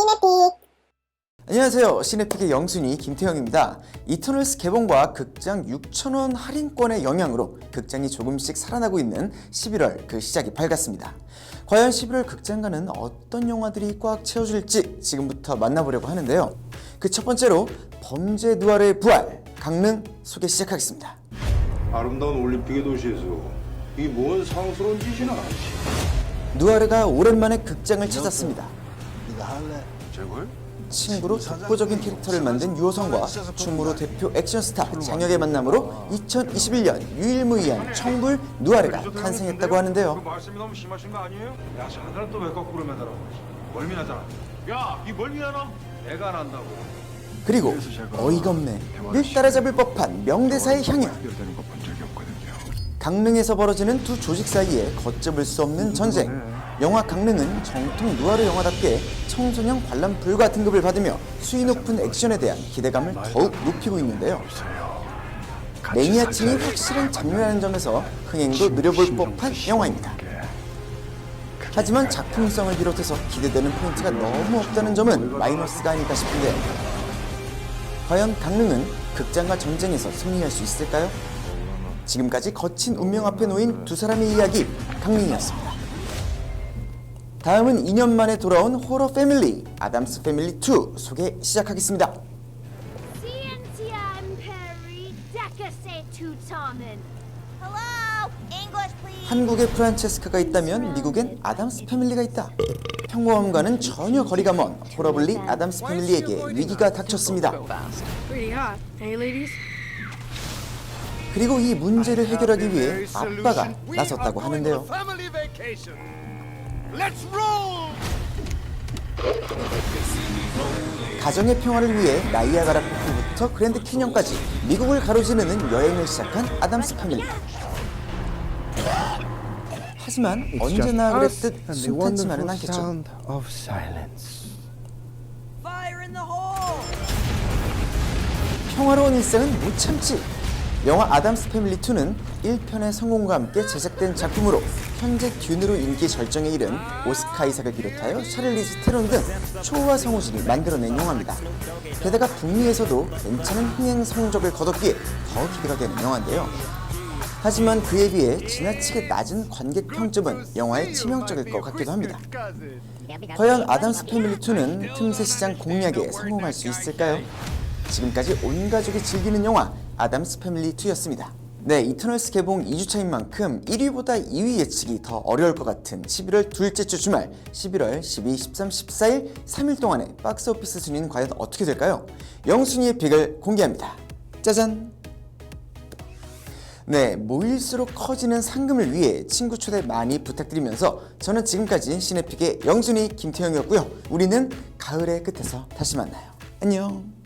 시네픽 안녕하세요. 시네픽의 영순이 김태형입니다. 이터널스 개봉과 극장 6,000원 할인권의 영향으로 극장이 조금씩 살아나고 있는 11월 그 시작이 밝았습니다. 과연 11월 극장가는 어떤 영화들이 꽉 채워줄지 지금부터 만나보려고 하는데요. 그 첫 번째로 범죄 누아르의 부활, 강릉 소개 시작하겠습니다. 아름다운 올림픽의 도시에서 이 뭔 상스러운 짓이나? 누아르가 오랜만에 극장을 찾았습니다. 저걸? 친구로 독보적인 캐릭터를 만든 유호성과 춤으로 대표 액션 스타 장혁의 만남으로 2021년 유일무이한 청불 누아르가 탄생했다고 하는데요. 그 말씀이 너무 심하신 거 아니에요? 야, 자네들은 또왜 거꾸로 매달아? 멀미나잖아. 야, 이 멀미나나? 내가 안 한다고. 그리고 어이가 없네 늘 따라잡을 법한 명대사의 향연. 강릉에서 벌어지는 두 조직 사이에 걷잡을 수 없는 전쟁 영화 강릉은 정통 누아르 영화답게 청소년 관람 불가 등급을 받으며 수위 높은 액션에 대한 기대감을 더욱 높이고 있는데요 매니아층이 확실한 장르라는 점에서 흥행도 누려볼 법한 영화입니다 하지만 작품성을 비롯해서 기대되는 포인트가 너무 없다는 점은 마이너스가 아닐까 싶은데요 과연 강릉은 극장과 전쟁에서 승리할 수 있을까요? 지금까지 거친 운명 앞에 놓인 두 사람의 이야기 강릉이었습니다. 다음은 2년 만에 돌아온 호러 패밀리 아담스 패밀리 2 소개 시작하겠습니다. CNCM Perry Decase Tutonen. Hello English please 한국에 프란체스카가 있다면 미국엔 아담스 패밀리가 있다. 평범함과는 전혀 거리가 먼 호러블리 아담스 패밀리에게 위기가 닥쳤습니다. Pretty hot, hey ladies? 그리고 이 문제를 해결하기 위해 아빠가 나섰다고 하는데요. 가정의 평화를 위해 나이아가라 폭포부터 그랜드 캐년까지 미국을 가로지르는 여행을 시작한 아담스 패밀리. 하지만 언제나 그랬듯 순탄치만은 않겠죠. 평화로운 일상은 못 참지. 영화 아담스 패밀리 2는 1편의 성공과 함께 제작된 작품으로 현재 듄으로 인기 절정에 이른 오스카 이삭을 비롯하여 샤를리즈 테론 등 초호화 성우진이 만들어낸 영화입니다. 게다가 북미에서도 괜찮은 흥행 성적을 거뒀기에 더 기대가 되는 영화인데요. 하지만 그에 비해 지나치게 낮은 관객 평점은 영화에 치명적일 것 같기도 합니다. 과연 아담스 패밀리 2는 틈새 시장 공략에 성공할 수 있을까요? 지금까지 온 가족이 즐기는 영화 아담스 패밀리 2였습니다. 네, 이터널스 개봉 2주차인 만큼 1위보다 2위 예측이 더 어려울 것 같은 11월 둘째 주 주말 11월 12, 13, 14일 3일 동안의 박스오피스 순위는 과연 어떻게 될까요? 영순위의 픽을 공개합니다. 짜잔! 네, 모일수록 커지는 상금을 위해 친구 초대 많이 부탁드리면서 저는 지금까지 시네픽의 영순이 김태형이었고요. 우리는 가을의 끝에서 다시 만나요. 안녕!